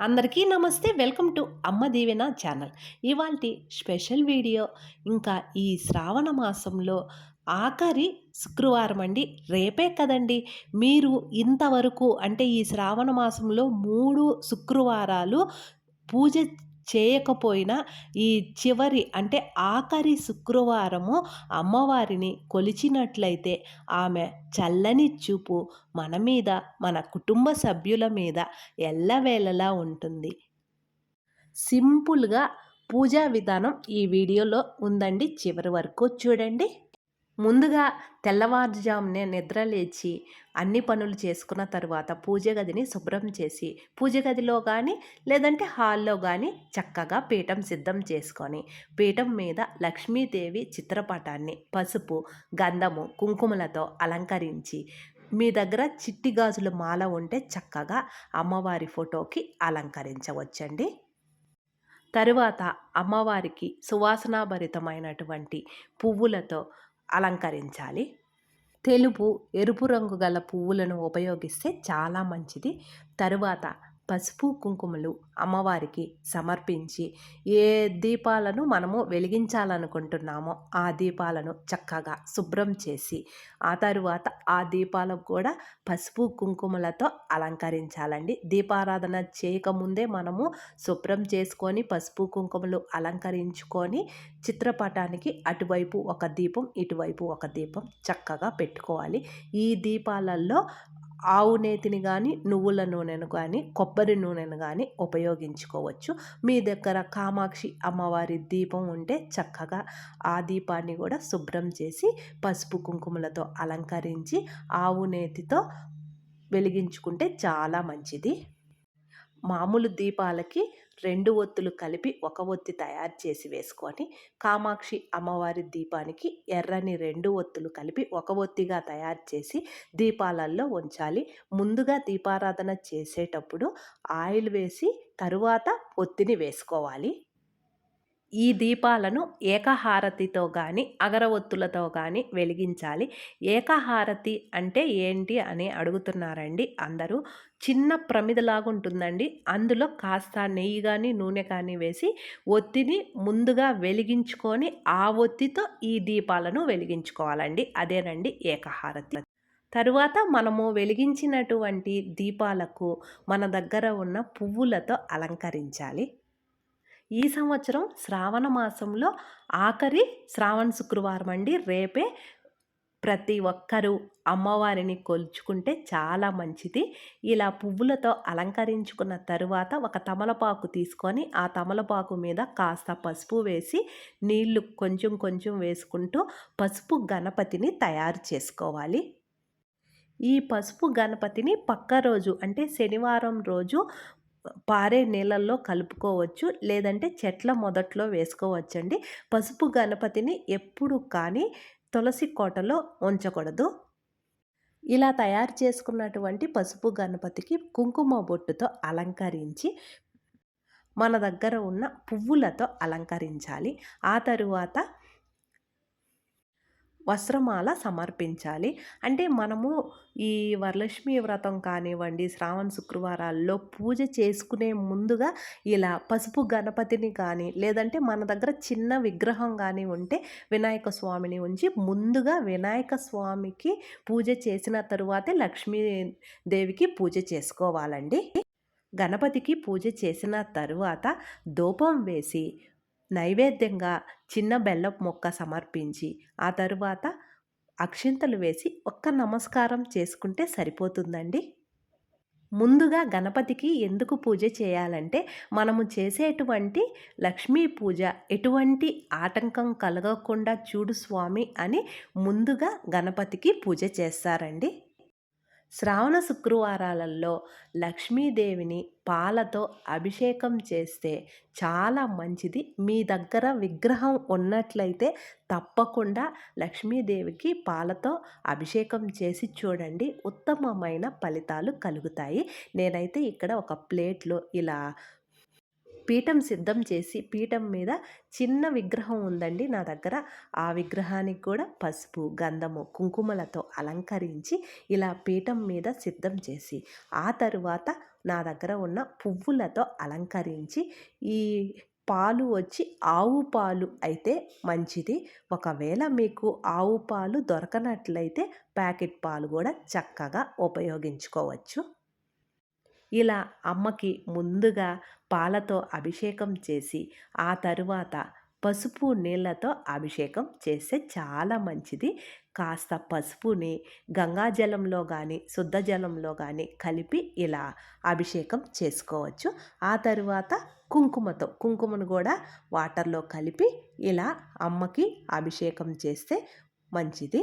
అందరికీ నమస్తే. Welcome to Amma Deevena channel. ఇవాళ స్పెషల్ వీడియో ఇంకా ఈ శ్రావణ మాసంలో ఆఖరి శుక్రవారం అండి. రేపే కదండి. మీరు ఇంతవరకు అంటే ఈ శ్రావణ మాసంలో మూడు శుక్రవారాలు పూజ చేయకపోయినా ఈ చివరి అంటే ఆఖరి శుక్రవారము అమ్మవారిని కొలిచినట్లయితే ఆమె చల్లని చూపు మన మీద మన కుటుంబ సభ్యుల మీద ఎల్లవేళలా ఉంటుంది. సింపుల్గా పూజా విధానం ఈ వీడియోలో ఉందండి. చివరి వరకు చూడండి. ముందుగా తెల్లవారుజామునే నిద్ర లేచి అన్ని పనులు చేసుకున్న తర్వాత పూజ గదిని శుభ్రం చేసి పూజ గదిలో కానీ లేదంటే హాల్లో కానీ చక్కగా పీఠం సిద్ధం చేసుకొని పీఠం మీద లక్ష్మీదేవి చిత్రపటాన్ని పసుపు గంధము కుంకుమలతో అలంకరించి మీ దగ్గర చిట్టి గాజుల మాల ఉంటే చక్కగా అమ్మవారి ఫోటోకి అలంకరించవచ్చండి. తరువాత అమ్మవారికి సువాసనాభరితమైనటువంటి పువ్వులతో అలంకరించాలి. తెలుపు ఎరుపు రంగు గల పువ్వులను ఉపయోగిస్తే చాలా మంచిది. తరువాత పసుపు కుంకుమలు అమ్మవారికి సమర్పించి ఏ దీపాలను మనము వెలిగించాలనుకుంటున్నామో ఆ దీపాలను చక్కగా శుభ్రం చేసి ఆ తరువాత ఆ దీపాలకు కూడా పసుపు కుంకుమలతో అలంకరించాలండి. దీపారాధన చేయకముందే మనము శుభ్రం చేసుకొని పసుపు కుంకుమలు అలంకరించుకొని చిత్రపటానికి అటువైపు ఒక దీపం ఇటువైపు ఒక దీపం చక్కగా పెట్టుకోవాలి. ఈ దీపాలలో ఆవు నేతిని కానీ నువ్వుల నూనెను కానీ కొబ్బరి నూనెను కానీ ఉపయోగించుకోవచ్చు. మీ దగ్గర కామాక్షి అమ్మవారి దీపం ఉంటే చక్కగా ఆ దీపాన్ని కూడా శుభ్రం చేసి పసుపు కుంకుమలతో అలంకరించి ఆవు నేతితో వెలిగించుకుంటే చాలా మంచిది. మామూలు దీపాలకి రెండు ఒత్తులు కలిపి ఒక ఒత్తి తయారు చేసి వేసుకొని కామాక్షి అమ్మవారి దీపానికి ఎర్రని రెండు ఒత్తులు కలిపి ఒక ఒత్తిగా తయారు చేసి దీపాలల్లో ఉంచాలి. ముందుగా దీపారాధన చేసేటప్పుడు ఆయిల్ వేసి తరువాత ఒత్తిని వేసుకోవాలి. ఈ దీపాలను ఏకహారతితో కానీ అగరవత్తులతో కానీ వెలిగించాలి. ఏకహారతి అంటే ఏంటి అని అడుగుతున్నారండి అందరూ. చిన్న ప్రమిదలాగా ఉంటుందండి. అందులో కాస్త నెయ్యి కానీ నూనె కానీ వేసి ఒత్తిని ముందుగా వెలిగించుకొని ఆ ఒత్తితో ఈ దీపాలను వెలిగించుకోవాలండి. అదేనండి ఏకహారతి. తరువాత మనము వెలిగించినటువంటి దీపాలకు మన దగ్గర ఉన్న పువ్వులతో అలంకరించాలి. ఈ సంవత్సరం శ్రావణ మాసంలో ఆఖరి శ్రావణ శుక్రవారం అండి. రేపే ప్రతి ఒక్కరూ అమ్మవారిని కొలుచుకుంటే చాలా మంచిది. ఇలా పువ్వులతో అలంకరించుకున్న తరువాత ఒక తమలపాకు తీసుకొని ఆ తమలపాకు మీద కాస్త పసుపు వేసి నీళ్ళు కొంచెం కొంచెం వేసుకుంటూ పసుపు గణపతిని తయారు చేసుకోవాలి. ఈ పసుపు గణపతిని పక్క రోజు అంటే శనివారం రోజు పారే నీళ్ళల్లో కలుపుకోవచ్చు. లేదంటే చెట్ల మొదట్లో వేసుకోవచ్చండి. పసుపు గణపతిని ఎప్పుడు కానీ తులసి కోటలో ఉంచకూడదు. ఇలా తయారు చేసుకున్నటువంటి పసుపు గణపతికి కుంకుమ బొట్టుతో అలంకరించి మన దగ్గర ఉన్న పువ్వులతో అలంకరించాలి. ఆ తరువాత వస్త్రమాల సమర్పించాలి. అంటే మనము ఈ వరలక్ష్మి వ్రతం కానివ్వండి శ్రావణ శుక్రవారాల్లో పూజ చేసుకునే ముందుగా ఇలా పసుపు గణపతిని కానీ లేదంటే మన దగ్గర చిన్న విగ్రహం కానీ ఉంటే వినాయక స్వామిని ఉంచి ముందుగా వినాయక స్వామికి పూజ చేసిన తరువాతే లక్ష్మీదేవికి పూజ చేసుకోవాలండి. గణపతికి పూజ చేసిన తరువాత ధూపం వేసి నైవేద్యంగా చిన్న బెల్లపు మొక్క సమర్పించి ఆ తరువాత అక్షింతలు వేసి ఒక్క నమస్కారం చేసుకుంటే సరిపోతుందండి. ముందుగా గణపతికి ఎందుకు పూజ చేయాలంటే మనము చేసేటువంటి లక్ష్మీ పూజ ఎటువంటి ఆటంకం కలగకుండా చూడు స్వామి అని ముందుగా గణపతికి పూజ చేస్తారండి. శ్రావణ శుక్రవారాలలో లక్ష్మీదేవిని పాలతో అభిషేకం చేస్తే చాలా మంచిది. మీ దగ్గర విగ్రహం ఉన్నట్లయితే తప్పకుండా లక్ష్మీదేవికి పాలతో అభిషేకం చేసి చూడండి. ఉత్తమమైన ఫలితాలు కలుగుతాయి. నేనైతే ఇక్కడ ఒక ప్లేట్లో ఇలా పీఠం సిద్ధం చేసి పీఠం మీద చిన్న విగ్రహం ఉందండి నా దగ్గర. ఆ విగ్రహానికి కూడా పసుపు గంధము కుంకుమలతో అలంకరించి ఇలా పీఠం మీద సిద్ధం చేసి ఆ తరువాత నా దగ్గర ఉన్న పువ్వులతో అలంకరించి ఈ పాలు వచ్చి ఆవు పాలు అయితే మంచిది. ఒకవేళ మీకు ఆవు పాలు దొరకనట్లయితే ప్యాకెట్ పాలు కూడా చక్కగా ఉపయోగించుకోవచ్చు. ఇలా అమ్మకి ముందుగా పాలతో అభిషేకం చేసి ఆ తరువాత పసుపు నీళ్ళతో అభిషేకం చేస్తే చాలా మంచిది. కాస్త పసుపుని గంగాజలంలో కానీ శుద్ధ జలంలో కానీ కలిపి ఇలా అభిషేకం చేసుకోవచ్చు. ఆ తరువాత కుంకుమతో కుంకుమను కూడా వాటర్లో కలిపి ఇలా అమ్మకి అభిషేకం చేస్తే మంచిది.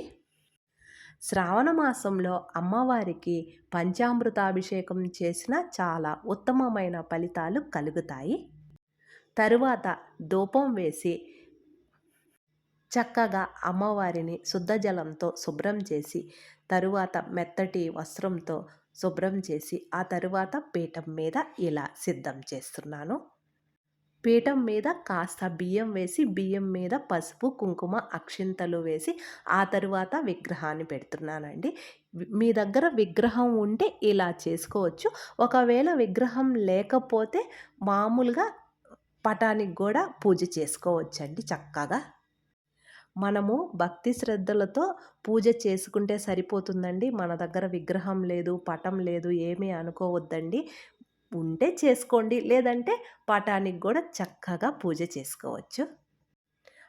శ్రావణ మాసంలో అమ్మవారికి పంచామృతాభిషేకం చేసిన చాలా ఉత్తమమైన ఫలితాలు కలుగుతాయి. తరువాత ధూపం వేసి చక్కగా అమ్మవారిని శుద్ధ జలంతో శుభ్రం చేసి తరువాత మెత్తటి వస్త్రంతో శుభ్రం చేసి ఆ తరువాత పీఠం మీద ఇలా సిద్ధం చేస్తున్నాను. పీఠం మీద కాస్త బియ్యం వేసి బియ్యం మీద పసుపు కుంకుమ అక్షింతలు వేసి ఆ తరువాత విగ్రహాన్ని పెడుతున్నానండి. మీ దగ్గర విగ్రహం ఉంటే ఇలా చేసుకోవచ్చు. ఒకవేళ విగ్రహం లేకపోతే మామూలుగా పటానికి కూడా పూజ చేసుకోవచ్చండి చక్కగా. మనము భక్తి శ్రద్ధలతో పూజ చేసుకుంటే సరిపోతుందండి. మన దగ్గర విగ్రహం లేదు పటం లేదు ఏమీ అనుకోవద్దండి. ఉంటే చేసుకోండి. లేదంటే పటానికి కూడా చక్కగా పూజ చేసుకోవచ్చు.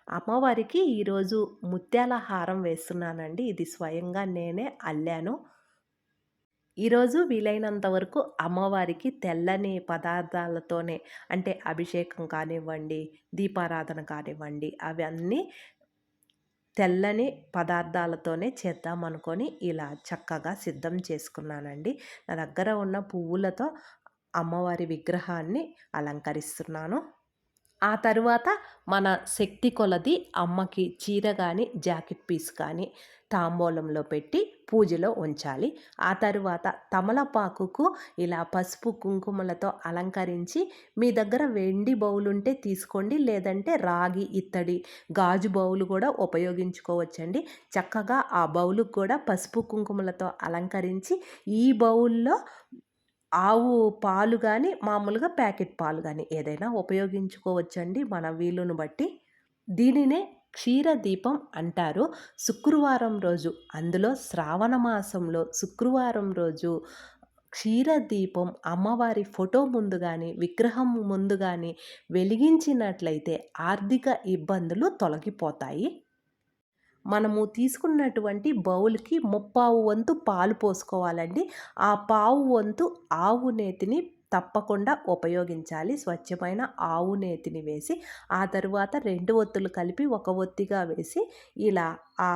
అమ్మవారికి ఈరోజు ముత్యాల హారం వేస్తున్నానండి. ఇది స్వయంగా నేనే అల్లాను. ఈరోజు వీలైనంత వరకు అమ్మవారికి తెల్లని పదార్థాలతోనే అంటే అభిషేకం కానివ్వండి దీపారాధన కానివ్వండి అవన్నీ తెల్లని పదార్థాలతోనే చేద్దామనుకొని ఇలా చక్కగా సిద్ధం చేసుకున్నానండి. నా దగ్గర ఉన్న పువ్వులతో అమ్మవారి విగ్రహాన్ని అలంకరిస్తున్నాను. ఆ తరువాత మన శక్తి కొలది అమ్మకి చీర కానీ జాకెట్ పీస్ కానీ తాంబూలంలో పెట్టి పూజలో ఉంచాలి. ఆ తరువాత తమలపాకుకు ఇలా పసుపు కుంకుమలతో అలంకరించి మీ దగ్గర వెండి బౌలు ఉంటే తీసుకోండి లేదంటే రాగి ఇత్తడి గాజు బౌలు కూడా ఉపయోగించుకోవచ్చండి. చక్కగా ఆ బౌలుకు కూడా పసుపు కుంకుమలతో అలంకరించి ఈ బౌల్లో ఆవు పాలు కానీ మామూలుగా ప్యాకెట్ పాలు కానీ ఏదైనా ఉపయోగించుకోవచ్చండి మన వీలును బట్టి. దీనినే క్షీర దీపం అంటారు. శుక్రవారం రోజు అందులో శ్రావణ మాసంలో శుక్రవారం రోజు క్షీర దీపం అమ్మవారి ఫోటో ముందు కానీ విగ్రహం ముందు కానీ వెలిగించినట్లయితే ఆర్థిక ఇబ్బందులు తొలగిపోతాయి. మనము తీసుకున్నటువంటి బౌల్కి ముప్పావు వంతు పాలు పోసుకోవాలండి. ఆ పావు వంతు ఆవు నేతిని తప్పకుండా ఉపయోగించాలి. స్వచ్ఛమైన ఆవు నేతిని వేసి ఆ తరువాత రెండు ఒత్తులు కలిపి ఒక ఒత్తిగా వేసి ఇలా ఆ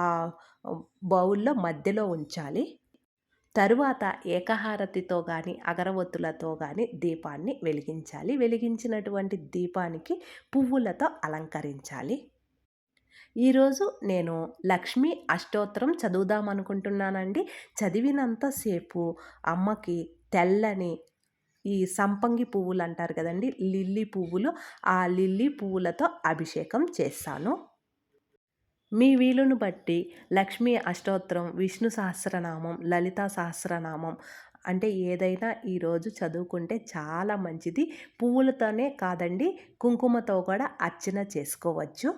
బౌల్లో మధ్యలో ఉంచాలి. తరువాత ఏకహారతితో కానీ అగరవత్తులతో కానీ దీపాన్ని వెలిగించాలి. వెలిగించినటువంటి దీపానికి పువ్వులతో అలంకరించాలి. ఈరోజు నేను లక్ష్మీ అష్టోత్తరం చదువుదాం అనుకుంటున్నానండి. చదివినంతసేపు అమ్మకి తెల్లని ఈ సంపంగి పువ్వులు అంటారు కదండి లిల్లీ పువ్వులు ఆ లిల్లీ పువ్వులతో అభిషేకం చేస్తాను. మీ వీలును బట్టి లక్ష్మీ అష్టోత్తరం విష్ణు సహస్రనామం లలితా సహస్రనామం అంటే ఏదైనా ఈరోజు చదువుకుంటే చాలా మంచిది. పువ్వులతోనే కాదండి కుంకుమతో కూడా అర్చన చేసుకోవచ్చు.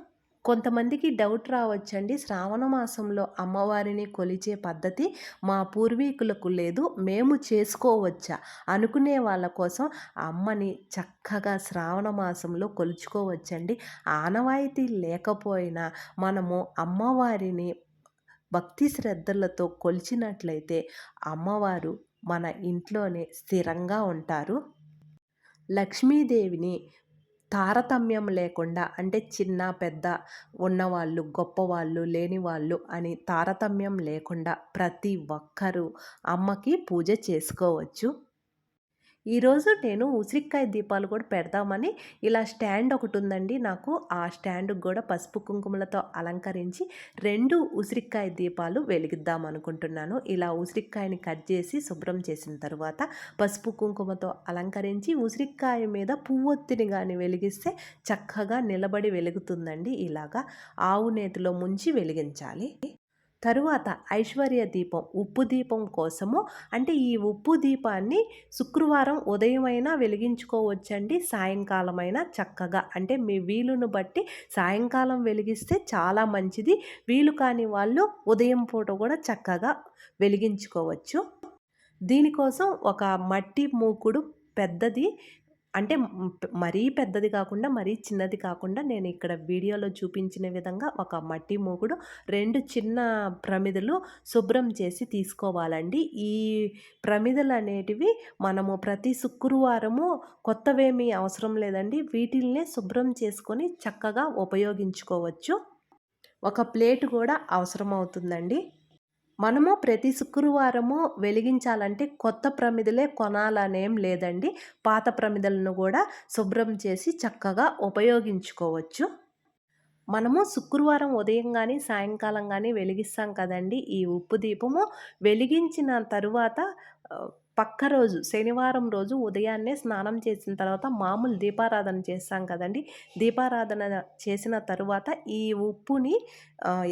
కొంతమందికి డౌట్ రావచ్చండి. శ్రావణ మాసంలో అమ్మవారిని కొలిచే పద్ధతి మా పూర్వీకులకు లేదు మేము చేసుకోవచ్చా అనుకునే వాళ్ళ కోసం అమ్మని చక్కగా శ్రావణ మాసంలో కొలుచుకోవచ్చండి. ఆనవాయితీ లేకపోయినా మనము అమ్మవారిని భక్తి శ్రద్ధలతో కొలిచినట్లయితే అమ్మవారు మన ఇంట్లోనే స్థిరంగా ఉంటారు. లక్ష్మీదేవిని తారతమ్యం లేకుండా అంటే చిన్న పెద్ద ఉన్నవాళ్ళు గొప్పవాళ్ళు లేనివాళ్ళు అని తారతమ్యం లేకుండా ప్రతి ఒక్కరూ అమ్మకి పూజ చేసుకోవచ్చు. ఈరోజు నేను ఉసిరికాయ దీపాలు కూడా పెడదామని ఇలా స్టాండ్ ఒకటి ఉందండి నాకు. ఆ స్టాండ్కి కూడా పసుపు కుంకుమలతో అలంకరించి రెండు ఉసిరికాయ దీపాలు వెలిగిద్దాం అనుకుంటున్నాను. ఇలా ఉసిరికాయని కట్ చేసి శుభ్రం చేసిన తర్వాత పసుపు కుంకుమతో అలంకరించి ఉసిరికాయ మీద పువ్వొత్తిని కానీ వెలిగిస్తే చక్కగా నిలబడి వెలుగుతుందండి. ఇలాగా ఆవు నేతిలో ముంచి వెలిగించాలి. తరువాత ఐశ్వర్య దీపం ఉప్పు దీపం కోసము. అంటే ఈ ఉప్పు దీపాన్ని శుక్రవారం ఉదయమైనా వెలిగించుకోవచ్చండి సాయంకాలమైనా చక్కగా. అంటే మీ వీలును బట్టి సాయంకాలం వెలిగిస్తే చాలా మంచిది. వీలు కాని వాళ్ళు ఉదయం పూట కూడా చక్కగా వెలిగించుకోవచ్చు. దీనికోసం ఒక మట్టి మూకుడు పెద్దది అంటే మరీ పెద్దది కాకుండా మరీ చిన్నది కాకుండా నేను ఇక్కడ వీడియోలో చూపించిన విధంగా ఒక మట్టి మూగుడు రెండు చిన్న ప్రమిదలు శుభ్రం చేసి తీసుకోవాలండి. ఈ ప్రమిదలు అనేటివి మనము ప్రతి శుక్రవారము కొత్తవేమీ అవసరం లేదండి. వీటిల్నే శుభ్రం చేసుకొని చక్కగా ఉపయోగించుకోవచ్చు. ఒక ప్లేట్ కూడా అవసరం అవుతుందండి మనము ప్రతి శుక్రవారము వెలిగించాలంటే కొత్త ప్రమిదలే కొనాలనేం లేదండి. పాత ప్రమిదలను కూడా శుభ్రం చేసి చక్కగా ఉపయోగించుకోవచ్చు. మనము శుక్రవారం ఉదయం కానీ సాయంకాలం కానీ వెలిగిస్తాం కదండి. ఈ ఉప్పు దీపము వెలిగించిన తరువాత పక్క రోజు శనివారం రోజు ఉదయాన్నే స్నానం చేసిన తర్వాత మామూలు దీపారాధన చేస్తాం కదండి. దీపారాధన చేసిన తరువాత ఈ ఉప్పుని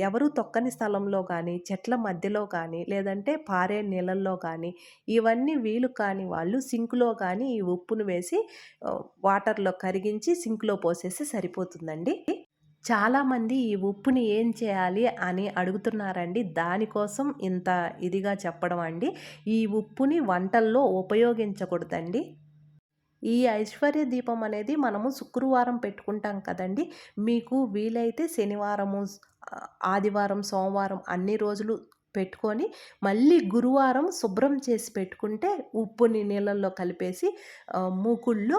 ఎవరు తొక్కని స్థలంలో కానీ చెట్ల మధ్యలో కానీ లేదంటే పారే నీళ్ళల్లో కానీ ఇవన్నీ వీలు కాని వాళ్ళు సింకులో కానీ ఈ ఉప్పును వేసి వాటర్లో కరిగించి సింకులో పోసేసి సరిపోతుందండి. చాలామంది ఈ ఉప్పుని ఏం చేయాలి అని అడుగుతున్నారండి. దానికోసం ఇంత ఇదిగా చెప్పడం అండి. ఈ ఉప్పుని వంటల్లో ఉపయోగించకూడదండి. ఈ ఐశ్వర్య దీపం అనేది మనము శుక్రవారం పెట్టుకుంటాం కదండి. మీకు వీలైతే శనివారము ఆదివారం సోమవారం అన్ని రోజులు పెట్టుకొని మళ్ళీ గురువారం శుభ్రం చేసి పెట్టుకుంటే ఉప్పుని నీళ్ళల్లో కలిపేసి మూకుల్లో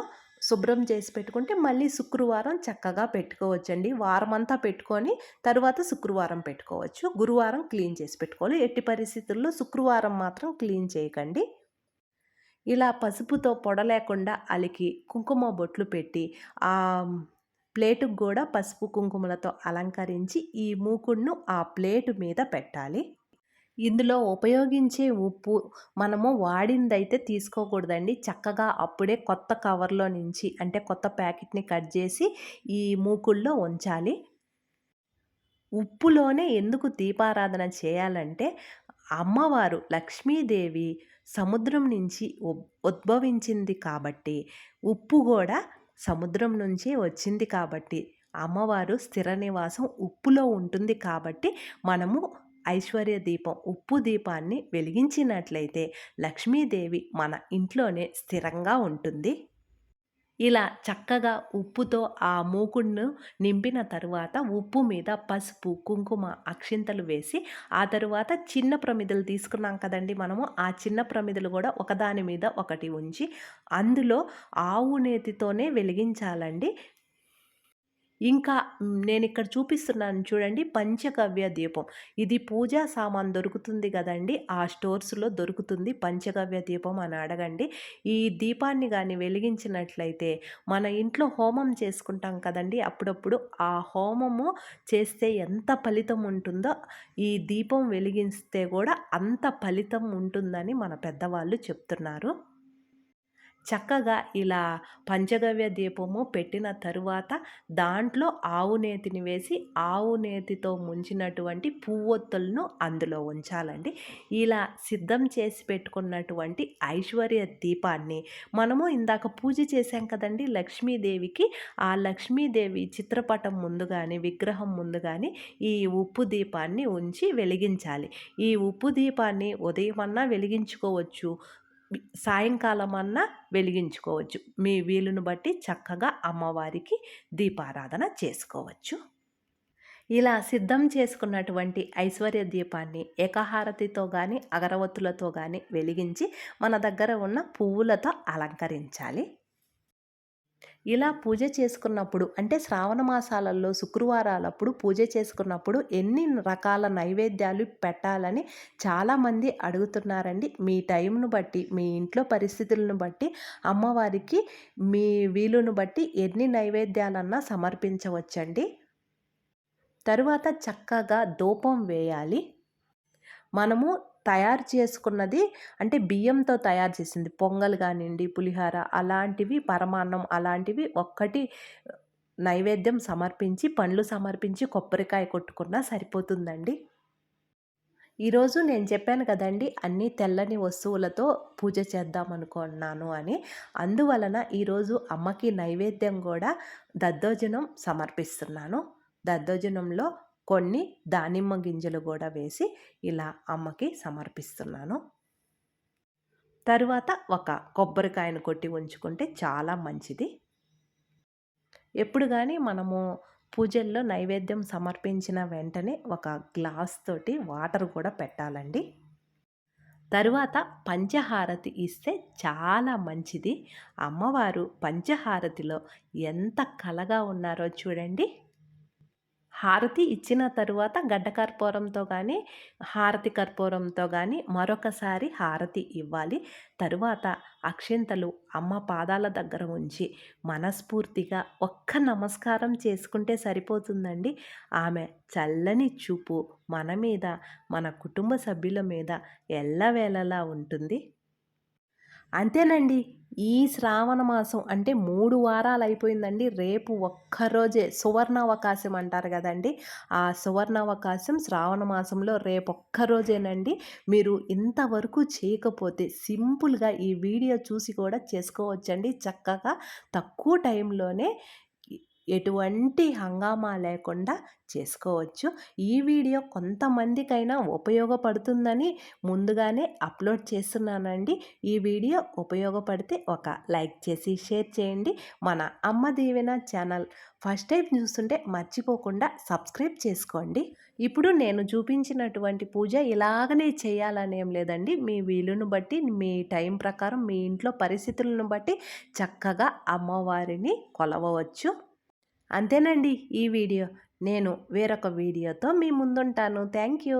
శుభ్రం చేసి పెట్టుకుంటే మళ్ళీ శుక్రవారం చక్కగా పెట్టుకోవచ్చండి. వారం అంతా పెట్టుకొని తర్వాత శుక్రవారం పెట్టుకోవచ్చు. గురువారం క్లీన్ చేసి పెట్టుకోవాలి. ఎట్టి పరిస్థితుల్లో శుక్రవారం మాత్రం క్లీన్ చేయకండి. ఇలా పసుపుతో పొడ లేకుండా అలికి కుంకుమ బొట్లు పెట్టి ఆ ప్లేటుకు కూడా పసుపు కుంకుమలతో అలంకరించి ఈ మూకుడును ఆ ప్లేటు మీద పెట్టాలి. ఇందులో ఉపయోగించే ఉప్పు మనము వాడిందైతే తీసుకోకూడదండి. చక్కగా అప్పుడే కొత్త కవర్లో నుంచి అంటే కొత్త ప్యాకెట్ని కట్ చేసి ఈ మూకుల్లో ఉంచాలి. ఉప్పులోనే ఎందుకు దీపారాధన చేయాలంటే అమ్మవారు లక్ష్మీదేవి సముద్రం నుంచి ఉద్భవించింది కాబట్టి ఉప్పు కూడా సముద్రం నుంచి వచ్చింది కాబట్టి అమ్మవారు స్థిర నివాసం ఉప్పులో ఉంటుంది కాబట్టి మనము ఐశ్వర్య దీపం ఉప్పు దీపాన్ని వెలిగించినట్లయితే లక్ష్మీదేవి మన ఇంట్లోనే స్థిరంగా ఉంటుంది. ఇలా చక్కగా ఉప్పుతో ఆ మూకుడును నింపిన తరువాత ఉప్పు మీద పసుపు కుంకుమ అక్షింతలు వేసి ఆ తరువాత చిన్న ప్రమిదలు తీసుకున్నాం కదండి మనము. ఆ చిన్న ప్రమిదలు కూడా ఒకదాని మీద ఒకటి ఉంచి అందులో ఆవు నేతితోనే వెలిగించాలండి. ఇంకా నేను ఇక్కడ చూపిస్తున్నాను చూడండి పంచగవ్య దీపం. ఇది పూజా సామాన్ దొరుకుతుంది కదండి ఆ స్టోర్స్లో దొరుకుతుంది పంచగవ్య దీపం అని అడగండి. ఈ దీపాన్ని కానీ వెలిగించినట్లయితే మన ఇంట్లో హోమం చేసుకుంటాం కదండి అప్పుడప్పుడు ఆ హోమము చేస్తే ఎంత ఫలితం ఉంటుందో ఈ దీపం వెలిగిస్తే కూడా అంత ఫలితం ఉంటుందని మన పెద్దవాళ్ళు చెప్తున్నారు. చక్కగా ఇలా పంచగవ్య దీపము పెట్టిన తరువాత దాంట్లో ఆవు నేతిని వేసి ఆవు నేతితో ముంచినటువంటి పువ్వొత్తులను అందులో ఉంచాలండి. ఇలా సిద్ధం చేసి పెట్టుకున్నటువంటి ఐశ్వర్య దీపాన్ని మనము ఇందాక పూజ చేశాం కదండి లక్ష్మీదేవికి. ఆ లక్ష్మీదేవి చిత్రపటం ముందు కానీ విగ్రహం ముందు కానీ ఈ ఉప్పు దీపాన్ని ఉంచి వెలిగించాలి. ఈ ఉప్పు దీపాన్ని ఉదయమన్నా వెలిగించుకోవచ్చు. సాయంకాలం అన్నా వెలిగించుకోవచ్చు. మీ వీలును బట్టి చక్కగా అమ్మవారికి దీపారాధన చేసుకోవచ్చు. ఇలా సిద్ధం చేసుకున్నటువంటి ఐశ్వర్య దీపాన్ని ఏకహారతితో కానీ అగరవత్తులతో కానీ వెలిగించి మన దగ్గర ఉన్న పువ్వులతో అలంకరించాలి. ఇలా పూజ చేసుకున్నప్పుడు అంటే శ్రావణ మాసాలలో శుక్రవారాలప్పుడు పూజ చేసుకున్నప్పుడు ఎన్ని రకాల నైవేద్యాలు పెట్టాలని చాలామంది అడుగుతున్నారండి. మీ టైంను బట్టి మీ ఇంట్లో పరిస్థితులను బట్టి అమ్మవారికి మీ వీలును బట్టి ఎన్ని నైవేద్యాలన్నా సమర్పించవచ్చండి. తరువాత చక్కగా ధూపం వేయాలి. మనము తయారు చేసుకున్నది అంటే బియ్యంతో తయారు చేసింది. పొంగల్ కానివ్వండి పులిహార అలాంటివి పరమాన్నం అలాంటివి ఒక్కటి నైవేద్యం సమర్పించి పండ్లు సమర్పించి కొబ్బరికాయ కొట్టుకున్నా సరిపోతుందండి. ఈరోజు నేను చెప్పాను కదండి అన్ని తెల్లని వస్తువులతో పూజ చేద్దాం అనుకున్నాను అని. అందువలన ఈరోజు అమ్మకి నైవేద్యం కూడా దద్దోజనం సమర్పిస్తున్నాను. దద్దోజనంలో కొన్ని దానిమ్మ గింజలు కూడా వేసి ఇలా అమ్మకి సమర్పిస్తున్నాను. తరువాత ఒక కొబ్బరికాయను కొట్టి ఉంచుకుంటే చాలా మంచిది. ఎప్పుడు కానీ మనము పూజల్లో నైవేద్యం సమర్పించిన వెంటనే ఒక గ్లాస్ తోటి వాటర్ కూడా పెట్టాలండి. తరువాత పంచహారతి ఇస్తే చాలా మంచిది. అమ్మవారు పంచహారతిలో ఎంత కలగా ఉన్నారో చూడండి. హారతి ఇచ్చిన తరువాత గడ్డ కర్పూరంతో కానీ హారతి కర్పూరంతో కానీ మరొకసారి హారతి ఇవ్వాలి. తరువాత అక్షింతలు అమ్మ పాదాల దగ్గర ఉంచి మనస్ఫూర్తిగా ఒక్క నమస్కారం చేసుకుంటే సరిపోతుందండి. ఆమె చల్లని చూపు మన మీద మన కుటుంబ సభ్యుల మీద ఎల్లవేళలా ఉంటుంది. అంతేనండి. ఈ శ్రావణ మాసం అంటే మూడు వారాలు అయిపోయిందండి రేపు ఒక్కరోజే సువర్ణావకాశం అంటారు కదండి. ఆ సువర్ణావకాశం శ్రావణ మాసంలో రేపు ఒక్కరోజేనండి మీరు ఇంతవరకు చేయకపోతే సింపుల్గా ఈ వీడియో చూసి కూడా చేసుకోవచ్చండి. చక్కగా తక్కువ టైంలోనే ఎటువంటి హంగామా లేకుండా చేసుకోవచ్చు. ఈ వీడియో కొంతమందికైనా ఉపయోగపడుతుందని ముందుగానే అప్లోడ్ చేస్తున్నానండి. ఈ వీడియో ఉపయోగపడితే ఒక లైక్ చేసి షేర్ చేయండి. మన అమ్మ దీవెన ఛానల్ ఫస్ట్ టైం చూస్తుంటే మర్చిపోకుండా సబ్స్క్రైబ్ చేసుకోండి. ఇప్పుడు నేను చూపించినటువంటి పూజ ఇలాగనే చేయాలనేం లేదండి. మీ వీలును బట్టి మీ టైం ప్రకారం మీ ఇంట్లో పరిస్థితులను బట్టి చక్కగా అమ్మవారిని కొలవవచ్చు. అంతేనండి ఈ వీడియో. నేను వేరొక వీడియోతో మీ ముందుంటాను. Thank you.